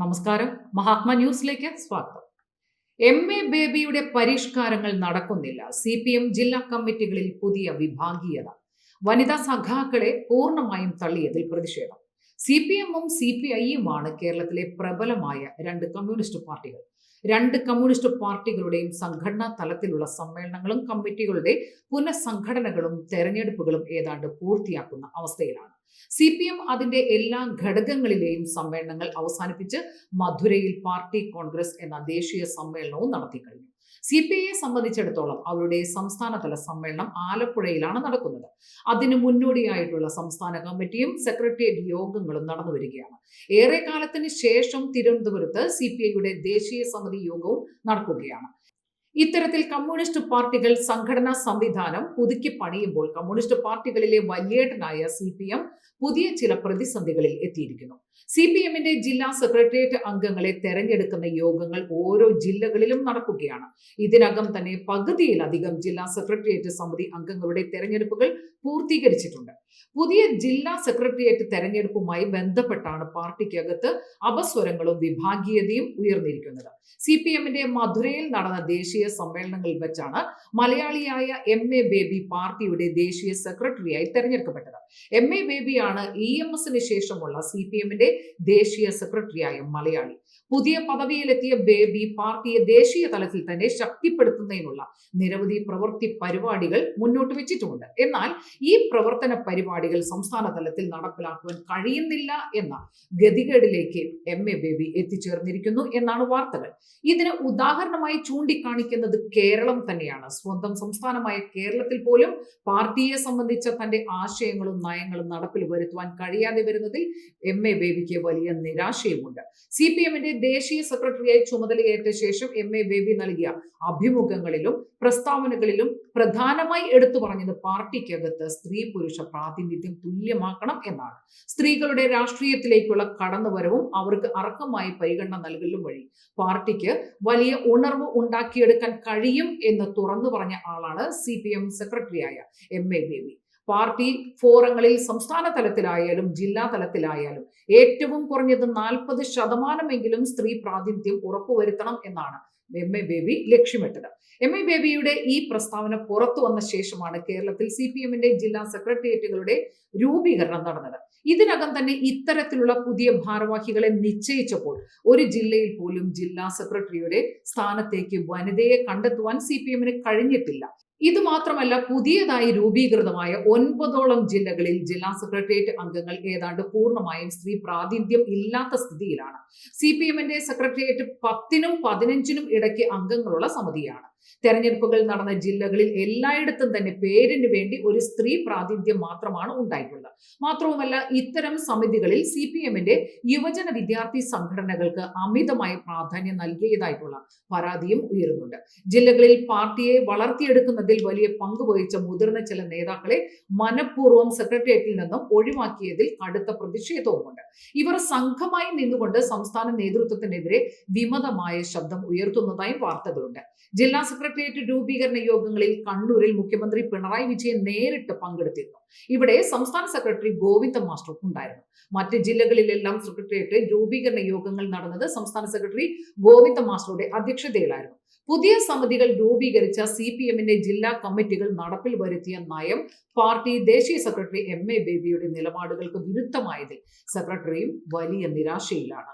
നമസ്കാരം. മഹാത്മാ ന്യൂസിലേക്ക് സ്വാഗതം. എം എ ബേബിയുടെ പരിഷ്കാരങ്ങൾ നടക്കുന്നില്ല. സി പി എം ജില്ലാ കമ്മിറ്റികളിൽ പുതിയ വിഭാഗീയത. വനിതാ സഖാക്കളെ പൂർണമായും തള്ളിയതിൽ പ്രതിഷേധം. സി പി എമ്മും സി പി ഐയുമാണ് കേരളത്തിലെ പ്രബലമായ രണ്ട് കമ്മ്യൂണിസ്റ്റ് പാർട്ടികൾ. രണ്ട് കമ്മ്യൂണിസ്റ്റ് പാർട്ടികളുടെയും സംഘടനാ തലത്തിലുള്ള സമ്മേളനങ്ങളും കമ്മിറ്റികളുടെ പുനഃസംഘടനകളും തെരഞ്ഞെടുപ്പുകളും ഏതാണ്ട് പൂർത്തിയാക്കുന്ന അവസ്ഥയിലാണ്. സി പി എം അതിന്റെ എല്ലാ ഘടകങ്ങളിലെയും സമ്മേളനങ്ങൾ അവസാനിപ്പിച്ച് മധുരയിൽ പാർട്ടി കോൺഗ്രസ് എന്ന ദേശീയ സമ്മേളനവും നടത്തിക്കഴിഞ്ഞു സി പി ഐയെ സംബന്ധിച്ചിടത്തോളം അവരുടെ സംസ്ഥാനതല സമ്മേളനം ആലപ്പുഴയിലാണ് നടക്കുന്നത്. അതിനു മുന്നോടിയായിട്ടുള്ള സംസ്ഥാന കമ്മിറ്റിയും സെക്രട്ടേറിയറ്റ് യോഗങ്ങളും നടന്നു വരികയാണ്. ഏറെ കാലത്തിന് ശേഷം തിരുവനന്തപുരത്ത് സി പി ഐയുടെ ദേശീയ സമിതി യോഗവും നടക്കുകയാണ്. ഇത്തരത്തിൽ കമ്മ്യൂണിസ്റ്റ് പാർട്ടികൾ സംഘടനാ സംവിധാനം പുതുക്കി പണിയുമ്പോൾ കമ്മ്യൂണിസ്റ്റ് പാർട്ടികളിലെ വലിയേട്ടനായ സി പി എം പുതിയ ചില പ്രതിസന്ധികളിൽ എത്തിയിരിക്കുന്നു. സി പി എമ്മിന്റെ ജില്ലാ സെക്രട്ടേറിയറ്റ് അംഗങ്ങളെ തെരഞ്ഞെടുക്കുന്ന യോഗങ്ങൾ ഓരോ ജില്ലകളിലും നടക്കുകയാണ്. ഇതിനകം തന്നെ പകുതിയിലധികം ജില്ലാ സെക്രട്ടേറിയറ്റ് സമിതി അംഗങ്ങളുടെ തെരഞ്ഞെടുപ്പുകൾ പൂർത്തീകരിച്ചിട്ടുണ്ട്. പുതിയ ജില്ലാ സെക്രട്ടേറിയറ്റ് തെരഞ്ഞെടുപ്പുമായി ബന്ധപ്പെട്ടാണ് പാർട്ടിക്കകത്ത് അപസ്വരങ്ങളും വിഭാഗീയതയും ഉയർന്നിരിക്കുന്നത്. സി പി എമ്മിന്റെ മധുരയിൽ നടന്ന ദേശീയ സമ്മേളനങ്ങളിൽ വെച്ചാണ് മലയാളിയായ എം എ ബേബി പാർട്ടിയുടെ ദേശീയ സെക്രട്ടറിയായി തെരഞ്ഞെടുക്കപ്പെട്ടത്. എം എ ബേബിയാണ് ഇ എം എസിന് ശേഷമുള്ള സി പി എമ്മിന്റെ ദേശീയ സെക്രട്ടറിയായ മലയാളി. പുതിയ പദവിയിലെത്തിയ ബേബി പാർട്ടിയെ ദേശീയ തലത്തിൽ തന്നെ ശക്തിപ്പെടുത്തുന്നതിനുള്ള നിരവധി പ്രവൃത്തി പരിപാടികൾ മുന്നോട്ട് വെച്ചിട്ടുമുണ്ട്. എന്നാൽ ഈ പ്രവർത്തന പരിപാടികൾ സംസ്ഥാന തലത്തിൽ നടപ്പിലാക്കുവാൻ കഴിയുന്നില്ല എന്ന ഗതികേടിലേക്ക് എം എ ബേബി എത്തിച്ചേർന്നിരിക്കുന്നു എന്നാണ് വാർത്തകൾ. ഇതിന് ഉദാഹരണമായി ചൂണ്ടിക്കാണിക്കുന്നത് കേരളം തന്നെയാണ്. സ്വന്തം സംസ്ഥാനമായ കേരളത്തിൽ പോലും പാർട്ടിയെ സംബന്ധിച്ച തന്റെ ആശയങ്ങളും നയങ്ങളും നടപ്പിൽ വരുത്തുവാൻ കഴിയാതെ വരുന്നതിൽ എം എ ബേബിക്ക് വലിയ നിരാശയുമുണ്ട്. സി പി എമ്മിന്റെ ദേശീയ സെക്രട്ടറിയായി ചുമതലയേറ്റ ശേഷം എം എ ബേബി നൽകിയ അഭിമുഖങ്ങളിലും പ്രസ്താവനകളിലും പ്രധാനമായി എടുത്തു പറഞ്ഞത് പാർട്ടിക്കകത്ത് സ്ത്രീ പുരുഷ പ്രാതിനിധ്യം തുല്യമാക്കണം എന്നാണ്. സ്ത്രീകളുടെ രാഷ്ട്രീയത്തിലേക്കുള്ള കടന്നുവരവും അവർക്ക് അർഹമായി പരിഗണന നൽകലും വഴി പാർട്ടിക്ക് വലിയ ഉണർവ് ഉണ്ടാക്കിയെടുക്കാൻ കഴിയും എന്ന് തുറന്നു പറഞ്ഞ ആളാണ് സി പി എം സെക്രട്ടറിയായ എം എ ബേബി പാർട്ടി ഫോറങ്ങളിൽ സംസ്ഥാന തലത്തിലായാലും ജില്ലാ തലത്തിലായാലും ഏറ്റവും കുറഞ്ഞത് നാൽപ്പത് ശതമാനമെങ്കിലും സ്ത്രീ പ്രാതിനിധ്യം ഉറപ്പുവരുത്തണം എന്നാണ് എം എ ബേബി ലക്ഷ്യമിട്ടത്. എം എ ബേബിയുടെ ഈ പ്രസ്താവന പുറത്തു വന്ന ശേഷമാണ് കേരളത്തിൽ സി പി എമ്മിന്റെ ജില്ലാ സെക്രട്ടേറിയറ്റുകളുടെ രൂപീകരണം നടന്നത്. ഇതിനകം തന്നെ ഇത്തരത്തിലുള്ള പുതിയ ഭാരവാഹികളെ നിശ്ചയിച്ചപ്പോൾ ഒരു ജില്ലയിൽ പോലും ജില്ലാ സെക്രട്ടറിയുടെ സ്ഥാനത്തേക്ക് വനിതയെ കണ്ടെത്തുവാൻ സി പി എമ്മിന് കഴിഞ്ഞിട്ടില്ല. ഇത് മാത്രമല്ല പുതിയതായി രൂപീകൃതമായ ഒൻപതോളം ജില്ലകളിൽ ജില്ലാ സെക്രട്ടേറിയറ്റ് അംഗങ്ങൾ ഏതാണ്ട് പൂർണമായും സ്ത്രീ പ്രാതിനിധ്യം ഇല്ലാത്ത സ്ഥിതിയിലാണ്. സി പി എമ്മിന്റെ സെക്രട്ടേറിയറ്റ് പത്തിനും പതിനഞ്ചിനും ഇടയ്ക്ക് അംഗങ്ങളുള്ള സമിതിയാണ്. തെരഞ്ഞെടുപ്പുകൾ നടന്ന ജില്ലകളിൽ എല്ലായിടത്തും തന്നെ പേരിന് വേണ്ടി ഒരു സ്ത്രീ പ്രാതിനിധ്യം മാത്രമാണ് ഉണ്ടായിട്ടുള്ളത്. മാത്രവുമല്ല ഇത്തരം സമിതികളിൽ സി പി എമ്മിന്റെ യുവജന വിദ്യാർത്ഥി സംഘടനകൾക്ക് അമിതമായ പ്രാധാന്യം നൽകിയതായിട്ടുള്ള പരാതിയും ഉയരുന്നുണ്ട്. ജില്ലകളിൽ പാർട്ടിയെ വളർത്തിയെടുക്കുന്നതിൽ വലിയ പങ്ക് വഹിച്ച മുതിർന്ന ചില നേതാക്കളെ മനഃപൂർവം സെക്രട്ടേറിയറ്റിൽ നിന്നും ഒഴിവാക്കിയതിൽ കടുത്ത പ്രതിഷേധവുമുണ്ട്. ഇവർ സംഘമായി നിന്നുകൊണ്ട് സംസ്ഥാന നേതൃത്വത്തിനെതിരെ വിമതമായ ശബ്ദം ഉയർത്തുന്നതായും വാർത്തകളുണ്ട്. ജില്ലാ സെക്രട്ടേറിയറ്റ് രൂപീകരണ യോഗങ്ങളിൽ കണ്ണൂരിൽ മുഖ്യമന്ത്രി പിണറായി വിജയൻ നേരിട്ട് പങ്കെടുത്തിരുന്നു. ഇവിടെ സംസ്ഥാന സെക്രട്ടറി ഗോവിന്ദ മാസ്റ്റർ ഉണ്ടായിരുന്നു. മറ്റ് ജില്ലകളിലെല്ലാം സെക്രട്ടേറിയറ്റ് രൂപീകരണ യോഗങ്ങൾ നടന്നത് സംസ്ഥാന സെക്രട്ടറി ഗോവിന്ദ മാസ്റ്ററുടെ അധ്യക്ഷതയിലായിരുന്നു. പുതിയ സമിതികൾ രൂപീകരിച്ച സി പി എമ്മിന്റെ ജില്ലാ കമ്മിറ്റികൾ നടപ്പിൽ വരുത്തിയ നയം പാർട്ടി ദേശീയ സെക്രട്ടറി എം എ ബേബിയുടെ നിലപാടുകൾക്ക് വിരുദ്ധമായതിൽ സെക്രട്ടറിയും വലിയ നിരാശയിലാണ്.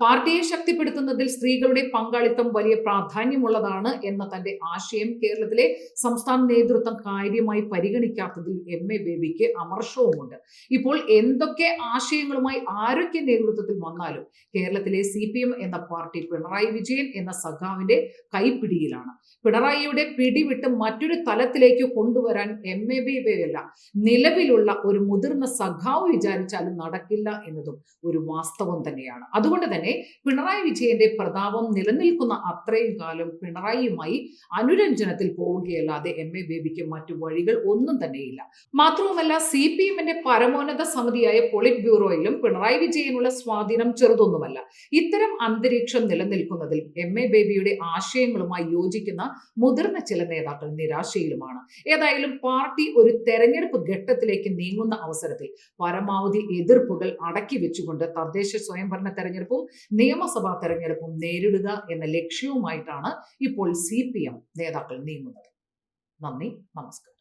പാർട്ടിയെ ശക്തിപ്പെടുത്തുന്നതിൽ സ്ത്രീകളുടെ പങ്കാളിത്തം വലിയ പ്രാധാന്യമുള്ളതാണ് എന്ന തന്റെ ആശയം കേരളത്തിലെ സംസ്ഥാന നേതൃത്വം കാര്യമായി പരിഗണിക്കാത്തതിൽ എം. എ. ബേബിക്ക് അമർഷവുമുണ്ട്. ഇപ്പോൾ എന്തൊക്കെ ആശയങ്ങളുമായി ആരൊക്കെ നേതൃത്വത്തിൽ വന്നാലും കേരളത്തിലെ സി എന്ന പാർട്ടി പിണറായി വിജയൻ എന്ന സഖാവിന്റെ കൈപ്പിടിയിലാണ്. പിണറായിയുടെ പിടിവിട്ട് മറ്റൊരു തലത്തിലേക്ക് കൊണ്ടുവരാൻ എം. എ. ബേബിയല്ല നിലവിലുള്ള ഒരു മുതിർന്ന സഖാവ് വിചാരിച്ചാലും നടക്കില്ല എന്നതും ഒരു വാസ്തവം തന്നെയാണ്. അതുകൊണ്ട് തന്നെ പിണറായി വിജയന്റെ പ്രതാപം നിലനിൽക്കുന്ന അത്രയും കാലം പിണറായിയുമായി അനുരഞ്ജനത്തിൽ പോവുകയല്ലാതെ എം എ ബേബിക്ക് മറ്റു വഴികൾ ഒന്നും തന്നെയില്ല. മാത്രവുമല്ല സി പി എമ്മിന്റെ പരമോന്നത സമിതിയായ പൊളിറ്റ് ബ്യൂറോയിലും പിണറായി വിജയനുള്ള സ്വാധീനം ചെറുതൊന്നുമല്ല. ഇത്തരം അന്തരീക്ഷം നിലനിൽക്കുന്നതിൽ എം എ ബേബിയുടെ ആശയങ്ങളുമായി യോജിക്കുന്ന മുതിർന്ന ചില നേതാക്കൾ നിരാശയിലുമാണ്. ഏതായാലും പാർട്ടി ഒരു തെരഞ്ഞെടുപ്പ് ഘട്ടത്തിലേക്ക് നീങ്ങുന്ന അവസരത്തിൽ പരമാവധി എതിർപ്പുകൾ അടക്കി വെച്ചുകൊണ്ട് തദ്ദേശ സ്വയംഭരണ തെരഞ്ഞെടുപ്പും നിയമസഭാ തെരഞ്ഞെടുപ്പും നേരിടുക എന്ന ലക്ഷ്യവുമായിട്ടാണ് ഇപ്പോൾ സി നേതാക്കൾ നീങ്ങുന്നത്. നന്ദി നമസ്കാരം.